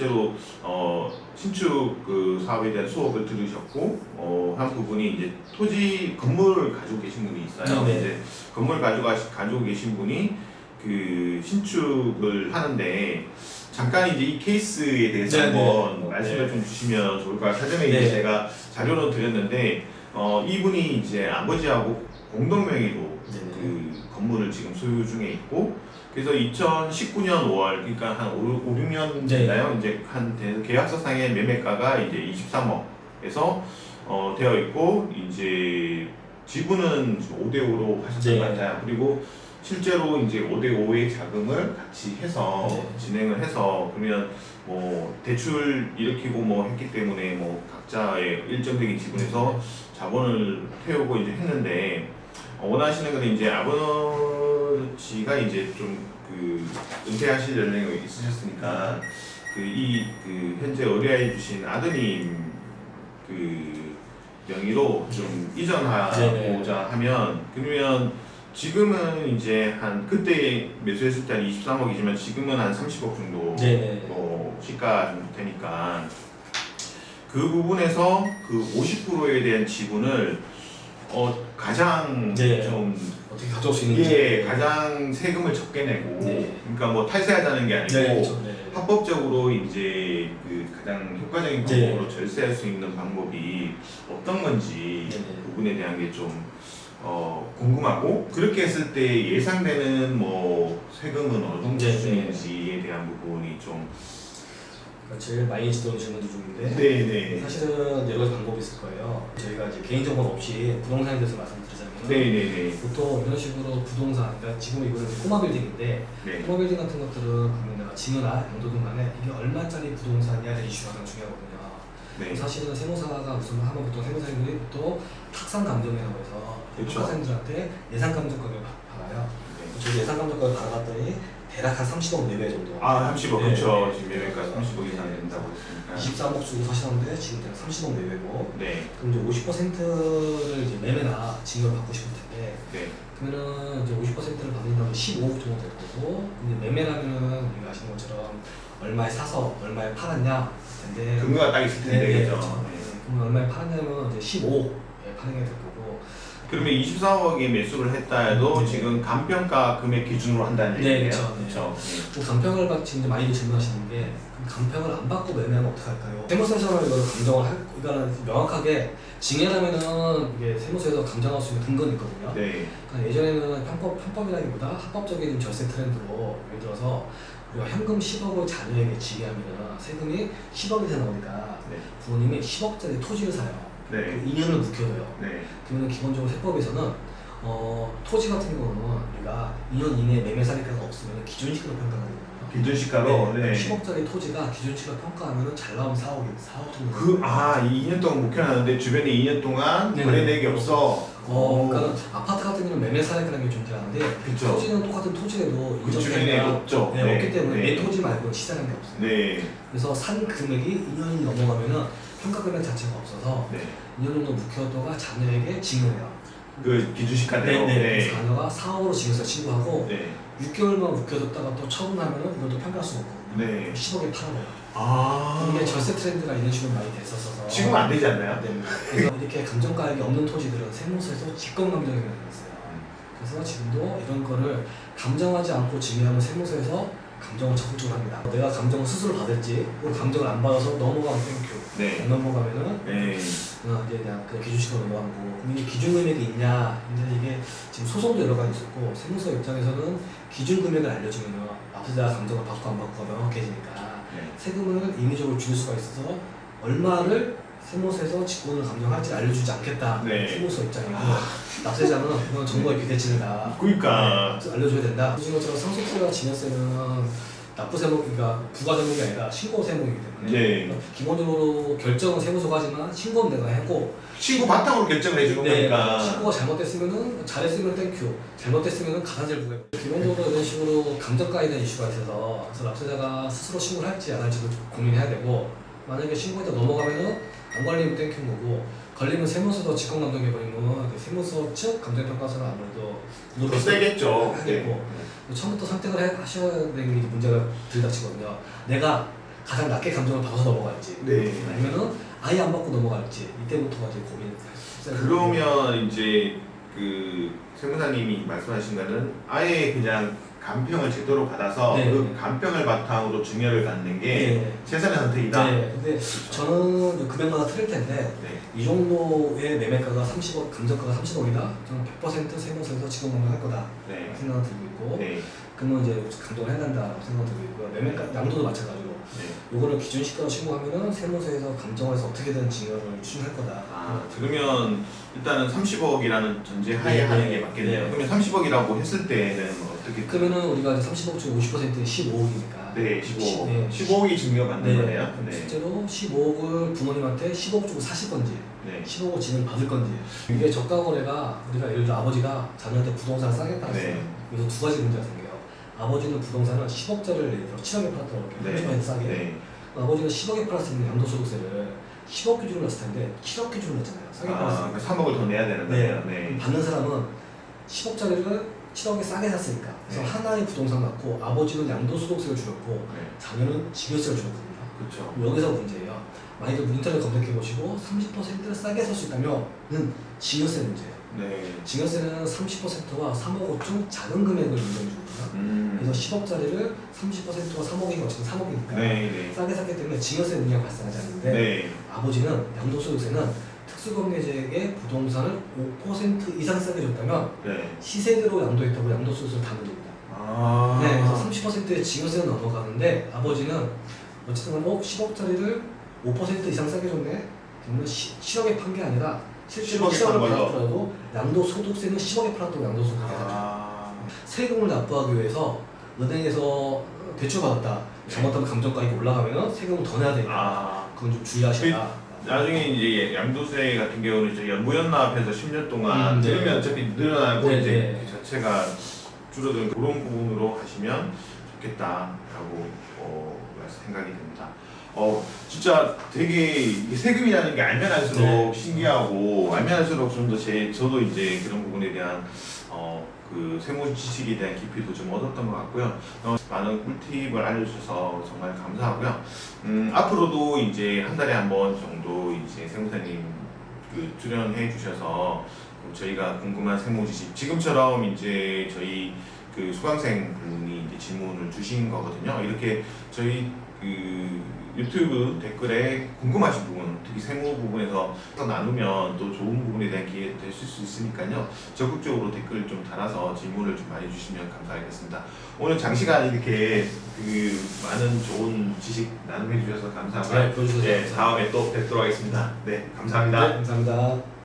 실제로 어, 신축 그 사업에 대한 수업을 들으셨고 어, 한 부분이 이제 토지 건물을 가지고 계신 분이 있어요. 네. 이제 건물 가지고 가지고 계신 분이 그 신축을 하는데 잠깐 이제 이 케이스에 대해서 네, 한번 네. 말씀을 네. 좀 주시면 좋을 것 같아요. 사전에 이제 네. 제가 자료로 드렸는데 어, 이분이 이제 아버지하고 공동명의로 네네. 그 건물을 지금 소유 중에 있고 그래서 2019년 5월 그러니까 한 5, 5 6년 네. 됐나요? 이제 한 대- 계약서상의 매매가가 이제 23억에서 어, 되어 있고 이제 지분은 5대 5로 하셨던 네. 것 같아요. 그리고 실제로 이제 5대 5의 자금을 같이 해서 네. 진행을 해서 그러면 뭐 대출 일으키고 뭐 했기 때문에 뭐 각자의 일정적인 지분에서 자본을 태우고 이제 했는데 어, 원하시는 건 이제 아버지 가 이제 좀 그 은퇴하실 연령이 있으셨으니까 그이그 현재 의뢰해 주신 아드님 그 명의로 좀. 이전하고자 하면 그러면 지금은 이제 한 그때 매수했을 때 한 23억이지만 지금은 한 30억 정도 네네. 뭐 시가 정도 되니까 그 부분에서 그 50%에 대한 지분을 어 가장 네. 좀 어떻게 가져올 수 있는지. 이게 가장 세금을 적게 내고 네. 그러니까 뭐 탈세하자는 게 아니고 네, 그렇죠. 네. 합법적으로 이제 그 가장 효과적인 네. 방법으로 절세할 수 있는 방법이 어떤 건지 네네. 그 부분에 대한 게좀 어, 궁금하고 그렇게 했을 때 예상되는 뭐 세금은 어느 정도 네네. 수준인지에 대한 부분이 좀 제일 많이 지도는 질문도 중인데 네네 사실은 여러 가지 방법이 있을 거예요. 저희가 이제 개인정보 없이 부동산에 대해서 말씀드리자면 네네네 보통 이런 식으로 부동산, 그러니까 지금 이거는 꼬마 빌딩인데 네. 꼬마 빌딩 같은 것들은 보면 내가 징어나 영도동 간에 이게 얼마짜리 부동산이냐는 이슈가 가장 중요하거든요. 네. 사실은 세무사가 무슨 하면 보통 세무사님들이 또 탁상 감정이라고 해서 그쵸. 학생들한테 예상 감정 가격을 바- 받아요. 네. 저희 예상 감정 가격을 받아봤더니 대략 한 30억 내외 정도. 아 30억 네. 그렇죠 지금 매매가 30억 이상 된다고 했으니까 23억 주고 사시는데 지금 대략 30억 내외고 네. 그럼 이제 50%를 이제 매매나 증여를 받고 싶을 텐데 네. 그러면은 이제 50%를 받는다면 15억 정도 될 거고 근데 매매라면은 우리가 아시는 것처럼 얼마에 사서 얼마에 팔았냐 텐데 근거가 딱 있을 텐데 네, 네, 그렇죠. 네. 그러면 얼마에 팔았냐면 이제 15억에 파는 게 될 거고 그러면 24억에 매수를 했다 해도 네. 지금 간평가 금액 기준으로 한다는 네, 얘기예요 그쵸, 네. 그렇죠 그 간평을 받 지금 많이들 질문하시는 게 그럼 간평을 안 받고 매매하면 어떡할까요? 세무서에서는 이걸 감정을 할 이거는 명확하게 징해라면은 이게 세무서에서 감정할 수 있는 근거는 있거든요. 네. 그러니까 예전에는 편법, 편법이라기보다 합법적인 절세 트렌드로 예를 들어서 우리가 현금 10억을 자녀에게 지게 하면 세금이 10억 이상 나오니까 네. 부모님이 10억짜리 토지를 사요. 네. 2년을 묵혀둬요. 네. 그러면 기본적으로 세법에서는 어, 토지 같은 경우는 우리가 2년 이내에 매매 사례가가 없으면 기준시가로 평가하거든요. 기준시가로 네, 네. 10억짜리 토지가 기준시가 평가하면 잘 나오면 4억이 4억 정도. 그, 아, 2년 동안 묵혀놨는데 주변에 2년 동안 네네. 거래내기 없어. 어, 그러니까 아파트 같은 경우는 매매 사례라는 게 존재하는데 그쵸. 토지는 똑같은 토지라도 그 주변에 없죠. 네, 네. 없기 때문에 네. 내 토지 말고는 시세라는 게 없어요. 네. 그래서 산 금액이 2년이 넘어가면은 평가 금액 자체가 없어서 네. 2년 정도 묵혀뒀다가 자녀에게 징여해요. 그 기준시가대로. 그래서 자녀가 4억으로 징여서 신고하고 네. 6개월만 묵혀뒀다가 또 처분하면은 이것도 평가할 수가 없거든요. 네. 10억에 팔아버려요. 아. 이게 절세 트렌드가 이런 식으로 많이 됐었어서 지금 안 되지 않나요? 네. 그래서 이렇게 감정 가액이 없는 토지들은 세무서에서 직권 감정이라는 게 있어요. 그래서 지금도 이런 거를 감정하지 않고 증여하면 세무서에서 감정을 적극적으로 합니다. 내가 감정을 스스로 받을지 혹은 감정을 안 받아서 넘어가면 땡큐. 네. 안 넘어가면은 네. 어, 이제 그냥 그 기준식으로 넘어가는 거고 그럼 이게 기준 금액이 있냐 근데 이게 지금 소송도 여러 가지 있었고 세무서 입장에서는 기준 금액을 알려주면은 납세자가 감정을 받고 안 받고가 명확해지니까 네. 세금을 임의적으로 줄 수가 있어서 얼마를 세무서에서 직권을 감정할지 알려주지 않겠다. 네. 세무서 입장이고 납세자는 이건 정부의 비대칭이다. 그러니까. 네, 알려줘야 된다. 지금 것처럼 상속세와 증여세는 납부 세무 그러니까 부과 세무가 아니라 신고 세무이기 때문에. 네. 기본적으로 결정은 세무서가 하지만 신고는 내가 했고. 신고 바탕으로 결정을 해주는 네, 거니까. 신고가 잘못됐으면은 잘했으면 땡큐 잘못됐으면은 가산세를 부과해 기본적으로 이런 식으로 감정가에 대한 이슈가 있어서 그래서 납세자가 스스로 신고를 할지 안 할지도 고민해야 되고 만약에 신고에다 넘어가면은 안 걸리면 땡큐인 거고 걸리면 세무서도 직권 감정해버리면 그 세무서 측 감정 평가서는 아무래도 더 세겠죠. 하겠고 처음부터 선택을 해- 하셔야 되는 게 문제가 들닥치거든요. 내가 가장 낮게 감정을 받아서 넘어갈지 네. 아니면은 아예 안 받고 넘어갈지 이때부터가 이제 고민. 그러면 이제 그 세무사님이 말씀하신 거는 아예 그냥 간평을 제대로 받아서 네. 그 간평을 바탕으로 증여를 갖는 게 네. 최선의 선택이다. 네. 근데 저는 이제 금액마다 틀릴 텐데 네. 이 정도의 매매가가 30억, 감정가가 30억이다. 저는 100% 세무서에서 지금 할 거다 네. 생각을 들고 있고 네. 그러면 이제 감정을 해야 된다고 생각을 들고 있고요. 매매가 양도도 마찬가지로 네. 요거를 기준시가로 신고하면은 세무서에서 감정을 해서 어떻게든 증여를 추진할 거다. 아, 그러면 일단은 30억이라는 전제 하에 네, 하는 네, 게 맞겠네요. 네. 그러면 30억이라고 했을 때는 어떻게? 그러면은 우리가 이제 30억 중 50%는 15억이니까. 네, 15억. 네. 15억이 증여 받는 네. 거네요. 네. 실제로 15억을 부모님한테 10억 주고 사실 건지 네. 15억 진을 받을 건지 이게 저가 거래가 우리가 예를 들어 아버지가 자녀한테 부동산 을 싸게 팔았어요. 네. 그래서 두 가지 문제가 생겨요. 아버지는 부동산을 10억짜리를 예를 들어 7억에 팔았다고 네. 이렇게 30% 싸게. 네. 아버지는 10억에 팔았으면 양도소득세를 10억 기준으로 냈을 텐데 7억 기준으로 냈잖아요. 싸게 아, 팔았으니까. 3억을 더 내야 되는 거네요. 네. 받는 사람은 10억짜리를 7억에 싸게 샀으니까. 그래서 네. 하나의 부동산 갖고 아버지는 양도소득세를 줄였고 네. 자녀는 증여세를 줄였거든요. 그렇죠. 여기서 문제예요. 만약에 인터넷 검색해 보시고 30%를 싸게 살 수 있다면은 증여세 문제예요. 네. 증여세는 30%와 3억 5중 작은 금액을 인정해 주거든요. 음. 그래서 10억짜리를 30%와 3억이면 어쨌든 3억이니까 네, 네. 싸게 샀기 때문에 증여세 문제가 발생하지 않는데 네. 아버지는 양도소득세는 특수법례제액의 부동산을 5% 이상 싸게 줬다면 네. 시세대로 양도했다고 양도소득세를 다 문제입니다. 아. 네, 그래서 30%의 증여세는 넘어가는데 아버지는 어쨌든 뭐 10억짜리를 5% 이상 싸게 줬네. 그러면 10 억에 판 게 아니라 실제로 10억에 판 10억을 걸로. 팔았더라도 양도소득세는 10억에 팔았다고 양도소득세가 하죠. 아. 세금을 납부하기 위해서 은행에서 대출 받았다. 잘못하면 감정가액이 올라가면 세금을 더 내야 되니까 아. 그건 좀 주의하셔라. 나중에 이제 양도세 같은 경우는 이제 연무연납 해서 10년 동안 음, 네. 들으면 어차피 늘어나고 네, 이제 네. 그 자체가 줄어드는 그런 부분으로 하시면 좋겠다라고 어, 생각이 됩니다. 어 진짜 되게 이게 세금이라는 게 알면 알수록 네. 신기하고 알면 알수록 좀 더 제 저도 이제 그런 부분에 대한 어 그 세무 지식에 대한 깊이도 좀 얻었던 것 같고요. 어, 많은 꿀팁을 알려주셔서 정말 감사하고요. 음, 앞으로도 이제 한 달에 한 번 정도 이제 세무사님 그 출연해 주셔서 그 저희가 궁금한 세무 지식 지금처럼 이제 저희 그 수강생 분이 이제 질문을 주신 거거든요. 이렇게 저희 그 유튜브 댓글에 궁금하신 부분, 특히 세무 부분에서 또 나누면 또 좋은 부분에 대한 기회 되실 수 있으니까요. 적극적으로 댓글 좀 달아서 질문을 좀 많이 주시면 감사하겠습니다. 오늘 장시간 이렇게 그 많은 좋은 지식 나눔해 주셔서 감사하고요. 네, 보여주셔서 네, 감사합니다. 다음에 또 뵙도록 하겠습니다. 네, 감사합니다. 네, 감사합니다.